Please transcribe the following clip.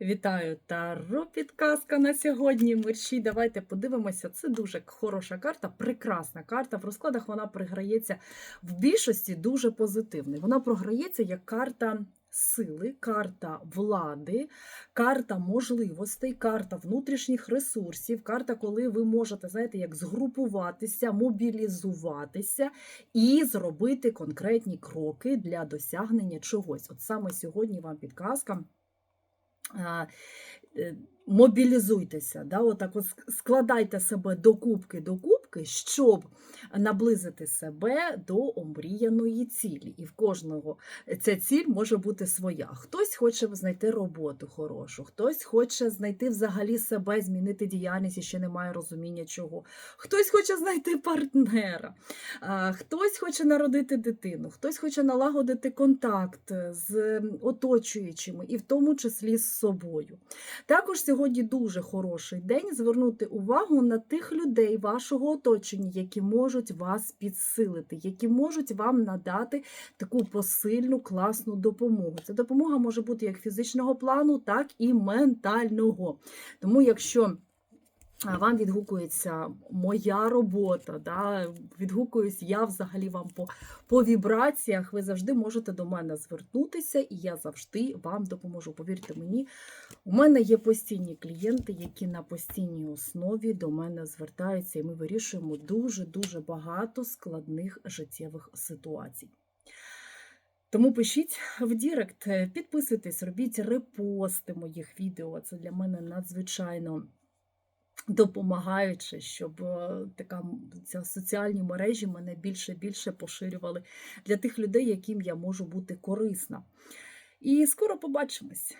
Вітаю Таро підказка на сьогодні. Мерщій, давайте подивимося. Це дуже хороша карта, прекрасна карта. В розкладах вона програється в більшості дуже позитивний. Вона програється як карта сили, карта влади, карта можливостей, карта внутрішніх ресурсів, карта, коли ви можете, знаєте, як згрупуватися, мобілізуватися і зробити конкретні кроки для досягнення чогось. От саме сьогодні вам підказка мобілізуйтеся, да, отак от складайте себе до кубки до кубки, щоб наблизити себе до омріяної цілі. І в кожного ця ціль може бути своя. Хтось хоче знайти роботу хорошу, хтось хоче знайти взагалі себе, змінити діяльність і ще не має розуміння чого. Хтось хоче знайти партнера, хтось хоче народити дитину, хтось хоче налагодити контакт з оточуючими, і в тому числі з собою. Також сьогодні дуже хороший день звернути увагу на тих людей вашого оточення, які можуть вас підсилити, які можуть вам надати таку посильну, класну допомогу. Ця допомога може бути як фізичного плану, так і ментального. Тому, якщо вам відгукується моя робота, да, відгукуюсь я взагалі вам по, по вібраціях, ви завжди можете до мене звернутися, і я завжди вам допоможу. Повірте мені, у мене є постійні клієнти, які на постійній основі до мене звертаються, і ми вирішуємо дуже-дуже багато складних життєвих ситуацій. Тому пишіть в Дірект, підписуйтесь, робіть репости моїх відео. Це для мене надзвичайно допомагаючи, щоб е, така ця соціальні мережі мене більше більше поширювали для тих людей, яким я можу бути корисна. І скоро побачимось.